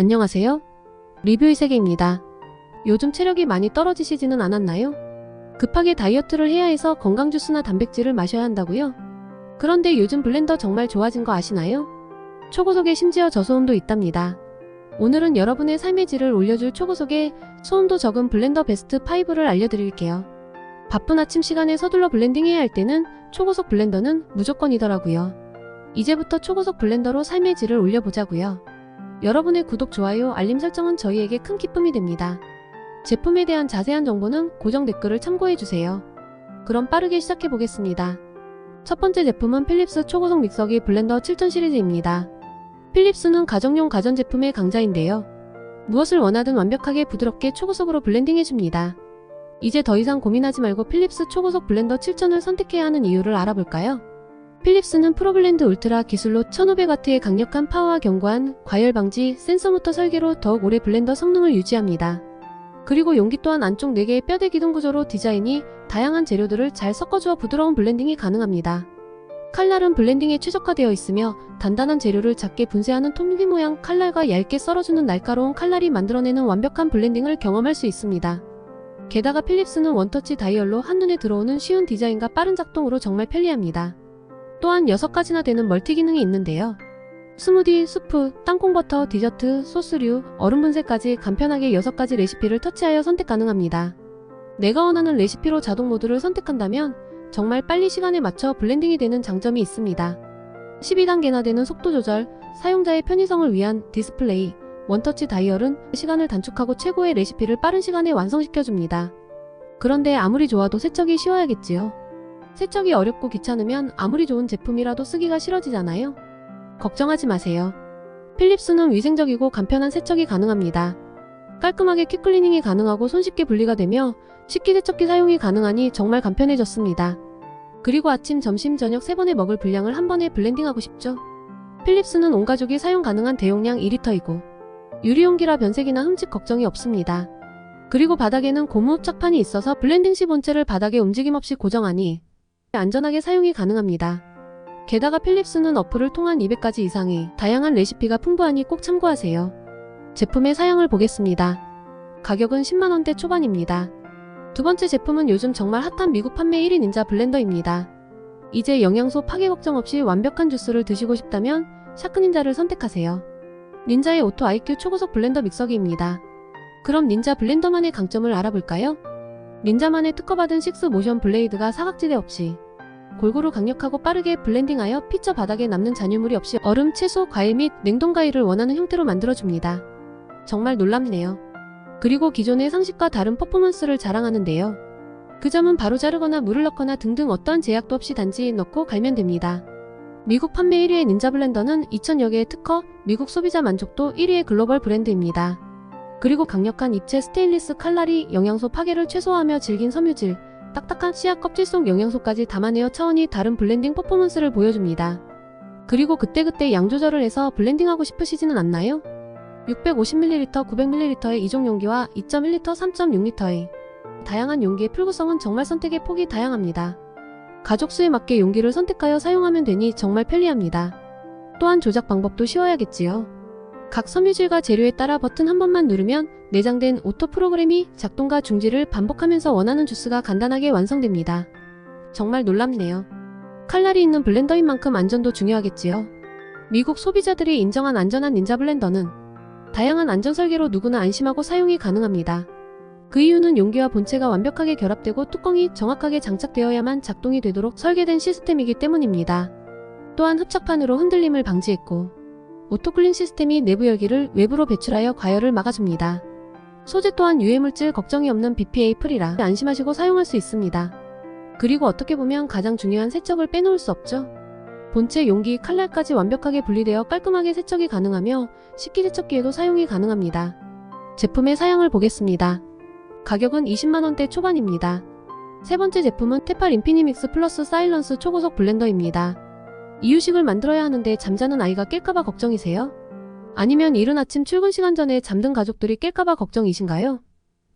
안녕하세요. 리뷰의 세계입니다. 요즘 체력이 많이 떨어지시지는 않았나요? 급하게 다이어트를 해야 해서 건강 주스나 단백질을 마셔야 한다고요? 그런데 요즘 블렌더 정말 좋아진 거 아시나요? 초고속에 심지어 저소음도 있답니다. 오늘은 여러분의 삶의 질을 올려줄 초고속에 소음도 적은 블렌더 베스트 5를 알려드릴게요. 바쁜 아침 시간에 서둘러 블렌딩해야 할 때는 초고속 블렌더는 무조건이더라고요. 이제부터 초고속 블렌더로 삶의 질을 올려보자고요. 여러분의 구독, 좋아요, 알림 설정은 저희에게 큰 기쁨이 됩니다. 제품에 대한 자세한 정보는 고정 댓글을 참고해주세요. 그럼 빠르게 시작해보겠습니다. 첫 번째 제품은 필립스 초고속 믹서기 블렌더 7000 시리즈입니다. 필립스는 가정용 가전제품의 강자인데요. 무엇을 원하든 완벽하게 부드럽게 초고속으로 블렌딩해줍니다. 이제 더 이상 고민하지 말고 필립스 초고속 블렌더 7000을 선택해야 하는 이유를 알아볼까요? 필립스는 프로블렌드 울트라 기술로 1500W의 강력한 파워와 견고한 과열 방지 센서 모터 설계로 더욱 오래 블렌더 성능을 유지합니다. 그리고 용기 또한 안쪽 4개의 뼈대 기둥 구조로 디자인이 다양한 재료들을 잘 섞어주어 부드러운 블렌딩이 가능합니다. 칼날은 블렌딩에 최적화되어 있으며 단단한 재료를 작게 분쇄하는 톱니 모양 칼날과 얇게 썰어주는 날카로운 칼날이 만들어내는 완벽한 블렌딩을 경험할 수 있습니다. 게다가 필립스는 원터치 다이얼로 한눈에 들어오는 쉬운 디자인과 빠른 작동으로 정말 편리합니다. 또한 6가지나 되는 멀티 기능이 있는데요. 스무디, 수프, 땅콩버터, 디저트, 소스류, 얼음 분쇄까지 간편하게 6가지 레시피를 터치하여 선택 가능합니다. 내가 원하는 레시피로 자동 모드를 선택한다면 정말 빨리 시간에 맞춰 블렌딩이 되는 장점이 있습니다. 12단계나 되는 속도 조절, 사용자의 편의성을 위한 디스플레이, 원터치 다이얼은 시간을 단축하고 최고의 레시피를 빠른 시간에 완성시켜줍니다. 그런데 아무리 좋아도 세척이 쉬워야겠지요. 세척이 어렵고 귀찮으면 아무리 좋은 제품이라도 쓰기가 싫어지잖아요. 걱정하지 마세요. 필립스는 위생적이고 간편한 세척이 가능합니다. 깔끔하게 퀵클리닝이 가능하고 손쉽게 분리가 되며 식기세척기 사용이 가능하니 정말 간편해졌습니다. 그리고 아침, 점심, 저녁 3번에 먹을 분량을 한 번에 블렌딩하고 싶죠? 필립스는 온 가족이 사용 가능한 대용량 2리터이고 유리용기라 변색이나 흠집 걱정이 없습니다. 그리고 바닥에는 고무 흡착판이 있어서 블렌딩 시 본체를 바닥에 움직임 없이 고정하니 안전하게 사용이 가능합니다. 게다가 필립스는 어플을 통한 200가지 이상의 다양한 레시피가 풍부하니 꼭 참고하세요. 제품의 사양을 보겠습니다. 가격은 10만원대 초반입니다. 두 번째 제품은 요즘 정말 핫한 미국 판매 1위 닌자 블렌더입니다. 이제 영양소 파괴 걱정 없이 완벽한 주스를 드시고 싶다면 샤크 닌자를 선택하세요. 닌자의 오토 IQ 초고속 블렌더 믹서기입니다. 그럼 닌자 블렌더만의 강점을 알아볼까요? 닌자만의 특허받은 식스 모션 블레이드가 사각지대 없이 골고루 강력하고 빠르게 블렌딩하여 피처 바닥에 남는 잔유물이 없이 얼음, 채소, 과일 및 냉동 과일을 원하는 형태로 만들어줍니다. 정말 놀랍네요. 그리고 기존의 상식과 다른 퍼포먼스를 자랑하는데요. 그 점은 바로 자르거나 물을 넣거나 등등 어떠한 제약도 없이 단지 넣고 갈면 됩니다. 미국 판매 1위의 닌자 블렌더는 2000여 개의 특허, 미국 소비자 만족도 1위의 글로벌 브랜드입니다. 그리고 강력한 입체 스테인리스 칼날이 영양소 파괴를 최소화하며 질긴 섬유질, 딱딱한 씨앗 껍질 속 영양소까지 담아내어 차원이 다른 블렌딩 퍼포먼스를 보여줍니다. 그리고 그때그때 양 조절을 해서 블렌딩하고 싶으시지는 않나요? 650ml, 900ml의 이종 용기와 2.1L, 3.6L의 다양한 용기의 풀구성은 정말 선택의 폭이 다양합니다. 가족 수에 맞게 용기를 선택하여 사용하면 되니 정말 편리합니다. 또한 조작 방법도 쉬워야겠지요. 각 섬유질과 재료에 따라 버튼 한 번만 누르면 내장된 오토 프로그램이 작동과 중지를 반복하면서 원하는 주스가 간단하게 완성됩니다. 정말 놀랍네요. 칼날이 있는 블렌더인 만큼 안전도 중요하겠지요. 미국 소비자들이 인정한 안전한 닌자 블렌더는 다양한 안전 설계로 누구나 안심하고 사용이 가능합니다. 그 이유는 용기와 본체가 완벽하게 결합되고 뚜껑이 정확하게 장착되어야만 작동이 되도록 설계된 시스템이기 때문입니다. 또한 흡착판으로 흔들림을 방지했고 오토클린 시스템이 내부 열기를 외부로 배출하여 과열을 막아줍니다. 소재 또한 유해물질 걱정이 없는 BPA 프리라 안심하시고 사용할 수 있습니다. 그리고 어떻게 보면 가장 중요한 세척을 빼놓을 수 없죠. 본체, 용기, 칼날까지 완벽하게 분리되어 깔끔하게 세척이 가능하며 식기 세척기에도 사용이 가능합니다. 제품의 사양을 보겠습니다. 가격은 20만원대 초반입니다. 세 번째 제품은 테팔 인피니믹스 플러스 사일런스 초고속 블렌더입니다. 이유식을 만들어야 하는데 잠자는 아이가 깰까봐 걱정이세요? 아니면 이른 아침 출근 시간 전에 잠든 가족들이 깰까봐 걱정이신가요?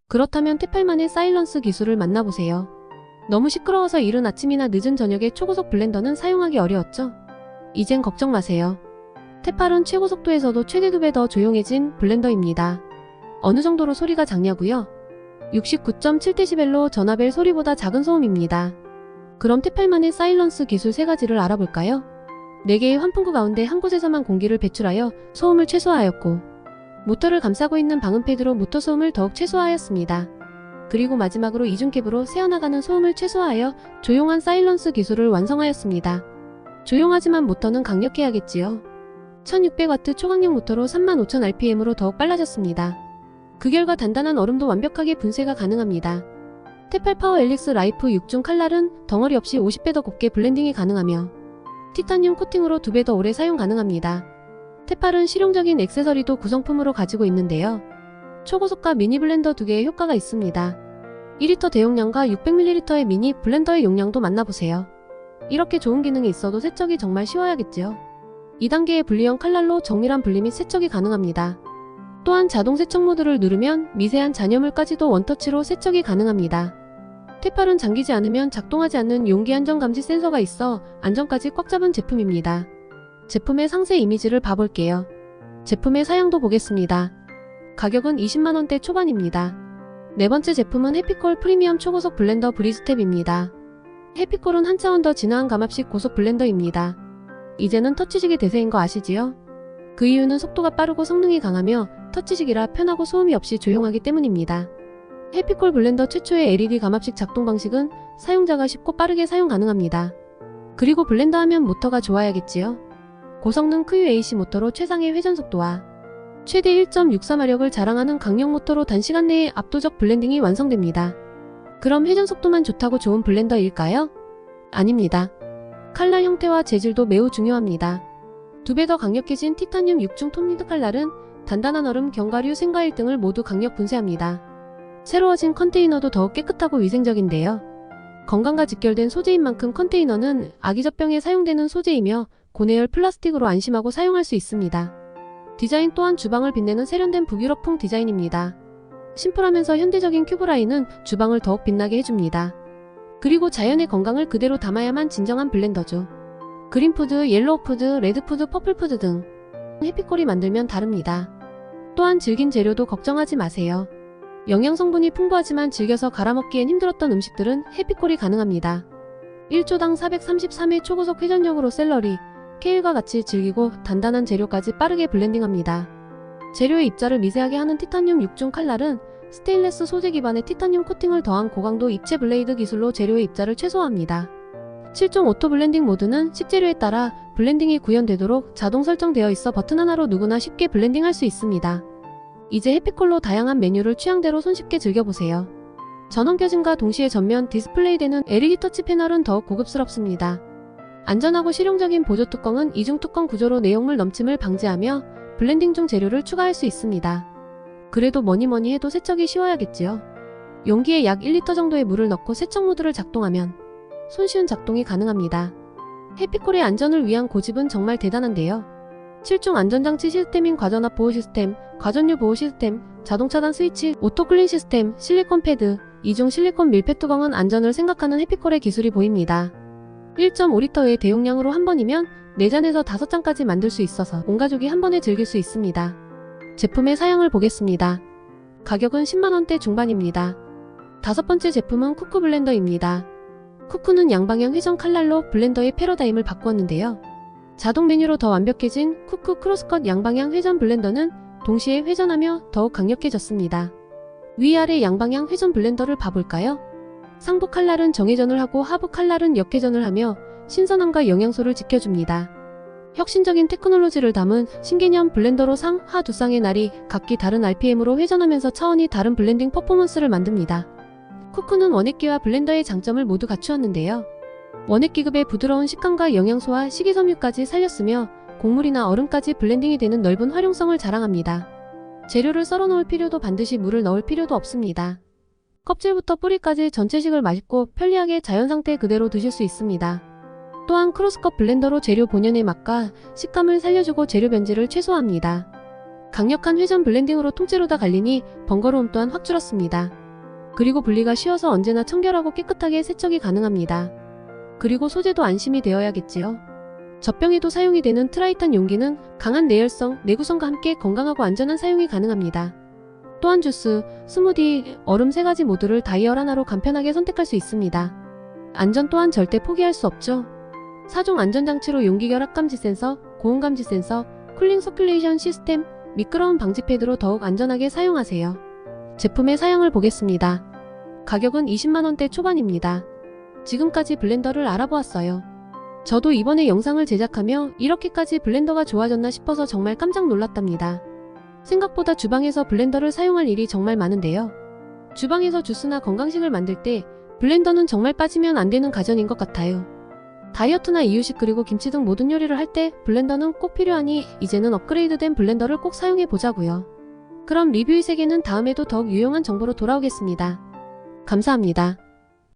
그렇다면 테팔만의 사일런스 기술을 만나보세요. 너무 시끄러워서 이른 아침이나 늦은 저녁에 초고속 블렌더는 사용하기 어려웠죠? 이젠 걱정 마세요. 테팔은 최고 속도에서도 최대 2배 더 조용해진 블렌더입니다. 어느 정도로 소리가 작냐고요? 69.7데시벨로 전화벨 소리보다 작은 소음입니다. 그럼 테팔만의 사일런스 기술 세 가지를 알아볼까요? 4개의 환풍구 가운데 한 곳에서만 공기를 배출하여 소음을 최소화하였고 모터를 감싸고 있는 방음 패드로 모터 소음을 더욱 최소화하였습니다. 그리고 마지막으로 이중캡으로 새어나가는 소음을 최소화하여 조용한 사일런스 기술을 완성하였습니다. 조용하지만 모터는 강력해야겠지요. 1600W 초강력 모터로 35,000rpm으로 더욱 빨라졌습니다. 그 결과 단단한 얼음도 완벽하게 분쇄가 가능합니다. 테팔 파워 엘릭스 라이프 6중 칼날은 덩어리 없이 50배 더 곱게 블렌딩이 가능하며 티타늄 코팅으로 2배 더 오래 사용 가능합니다. 테팔은 실용적인 액세서리도 구성품으로 가지고 있는데요. 초고속과 미니 블렌더 두 개의 효과가 있습니다. 2리터 대용량과 600ml의 미니 블렌더의 용량도 만나보세요. 이렇게 좋은 기능이 있어도 세척이 정말 쉬워야겠지요. 2단계의 분리형 칼날로 정밀한 분리 및 세척이 가능합니다. 또한 자동 세척 모드를 누르면 미세한 잔여물까지도 원터치로 세척이 가능합니다. 테팔은 잠기지 않으면 작동하지 않는 용기 안전 감지 센서가 있어 안전까지 꽉 잡은 제품입니다. 제품의 상세 이미지를 봐볼게요. 제품의 사양도 보겠습니다. 가격은 20만원대 초반입니다. 네 번째 제품은 해피콜 프리미엄 초고속 블렌더 브리즈탭입니다. 해피콜은 한 차원 더 진화한 감압식 고속 블렌더입니다. 이제는 터치식이 대세인 거 아시지요? 그 이유는 속도가 빠르고 성능이 강하며 터치식이라 편하고 소음이 없이 조용하기 때문입니다. 해피콜 블렌더 최초의 LED 감압식 작동 방식은 사용자가 쉽고 빠르게 사용 가능합니다. 그리고 블렌더 하면 모터가 좋아야겠지요? 고성능 QAC 모터로 최상의 회전 속도와 최대 1.64마력을 자랑하는 강력 모터로 단시간 내에 압도적 블렌딩이 완성됩니다. 그럼 회전 속도만 좋다고 좋은 블렌더일까요? 아닙니다. 칼날 형태와 재질도 매우 중요합니다. 두 배 더 강력해진 티타늄 6중 톱니드 칼날은 단단한 얼음, 견과류, 생과일 등을 모두 강력 분쇄합니다. 새로워진 컨테이너도 더욱 깨끗하고 위생적인데요. 건강과 직결된 소재인 만큼 컨테이너는 아기 젖병에 사용되는 소재이며 고내열 플라스틱으로 안심하고 사용할 수 있습니다. 디자인 또한 주방을 빛내는 세련된 북유럽풍 디자인입니다. 심플하면서 현대적인 큐브라인은 주방을 더욱 빛나게 해줍니다. 그리고 자연의 건강을 그대로 담아야만 진정한 블렌더죠. 그린푸드, 옐로우푸드, 레드푸드, 퍼플푸드 등 해피콜이 만들면 다릅니다. 또한 질긴 재료도 걱정하지 마세요. 영양 성분이 풍부하지만 즐겨서 갈아먹기엔 힘들었던 음식들은 해피콜이 가능합니다. 1조당 433회 초고속 회전력으로 샐러리, 케일과 같이 즐기고 단단한 재료까지 빠르게 블렌딩합니다. 재료의 입자를 미세하게 하는 티타늄 6중 칼날은 스테인레스 소재 기반의 티타늄 코팅을 더한 고강도 입체 블레이드 기술로 재료의 입자를 최소화합니다. 7종 오토 블렌딩 모드는 식재료에 따라 블렌딩이 구현되도록 자동 설정되어 있어 버튼 하나로 누구나 쉽게 블렌딩할 수 있습니다. 이제 해피콜로 다양한 메뉴를 취향대로 손쉽게 즐겨보세요. 전원 켜짐과 동시에 전면 디스플레이되는 LED 터치 패널은 더욱 고급스럽습니다. 안전하고 실용적인 보조 뚜껑은 이중 뚜껑 구조로 내용물 넘침을 방지하며 블렌딩 중 재료를 추가할 수 있습니다. 그래도 뭐니 뭐니 해도 세척이 쉬워야겠지요. 용기에 약 1리터 정도의 물을 넣고 세척 모드를 작동하면 손쉬운 작동이 가능합니다. 해피콜의 안전을 위한 고집은 정말 대단한데요. 7종 안전장치 시스템인 과전압 보호 시스템, 과전류 보호 시스템, 자동 차단 스위치, 오토 클린 시스템, 실리콘 패드, 2종 실리콘 밀폐 뚜껑은 안전을 생각하는 해피콜의 기술이 보입니다. 1.5리터의 대용량으로 한 번이면 4잔에서 5잔까지 만들 수 있어서 온 가족이 한 번에 즐길 수 있습니다. 제품의 사양을 보겠습니다. 가격은 10만원대 중반입니다. 다섯 번째 제품은 쿠쿠 블렌더입니다. 쿠쿠는 양방향 회전 칼날로 블렌더의 패러다임을 바꾸었는데요. 자동 메뉴로 더 완벽해진 쿠쿠 크로스컷 양방향 회전 블렌더는 동시에 회전하며 더욱 강력해졌습니다. 위아래 양방향 회전 블렌더를 봐볼까요? 상부 칼날은 정회전을 하고 하부 칼날은 역회전을 하며 신선함과 영양소를 지켜줍니다. 혁신적인 테크놀로지를 담은 신개념 블렌더로 상, 하 두 쌍의 날이 각기 다른 RPM으로 회전하면서 차원이 다른 블렌딩 퍼포먼스를 만듭니다. 쿠쿠는 원액기와 블렌더의 장점을 모두 갖추었는데요. 원액기급의 부드러운 식감과 영양소와 식이섬유까지 살렸으며 곡물이나 얼음까지 블렌딩이 되는 넓은 활용성을 자랑합니다. 재료를 썰어 놓을 필요도 반드시 물을 넣을 필요도 없습니다. 껍질부터 뿌리까지 전체식을 맛있고 편리하게 자연 상태 그대로 드실 수 있습니다. 또한 크로스컵 블렌더로 재료 본연의 맛과 식감을 살려주고 재료 변질을 최소화합니다. 강력한 회전 블렌딩으로 통째로 다 갈리니 번거로움 또한 확 줄었습니다. 그리고 분리가 쉬워서 언제나 청결하고 깨끗하게 세척이 가능합니다. 그리고 소재도 안심이 되어야겠지요. 젖병에도 사용이 되는 트라이탄 용기는 강한 내열성, 내구성과 함께 건강하고 안전한 사용이 가능합니다. 또한 주스, 스무디, 얼음 세 가지 모두를 다이얼 하나로 간편하게 선택할 수 있습니다. 안전 또한 절대 포기할 수 없죠. 4종 안전장치로 용기 결합 감지 센서, 고온 감지 센서, 쿨링 서큘레이션 시스템, 미끄러운 방지 패드로 더욱 안전하게 사용하세요. 제품의 사양을 보겠습니다. 가격은 20만원대 초반입니다. 지금까지 블렌더를 알아보았어요. 저도 이번에 영상을 제작하며 이렇게까지 블렌더가 좋아졌나 싶어서 정말 깜짝 놀랐답니다. 생각보다 주방에서 블렌더를 사용할 일이 정말 많은데요. 주방에서 주스나 건강식을 만들 때 블렌더는 정말 빠지면 안 되는 가전인 것 같아요. 다이어트나 이유식 그리고 김치 등 모든 요리를 할 때 블렌더는 꼭 필요하니 이제는 업그레이드된 블렌더를 꼭 사용해 보자고요. 그럼 리뷰의 세계는 다음에도 더욱 유용한 정보로 돌아오겠습니다. 감사합니다.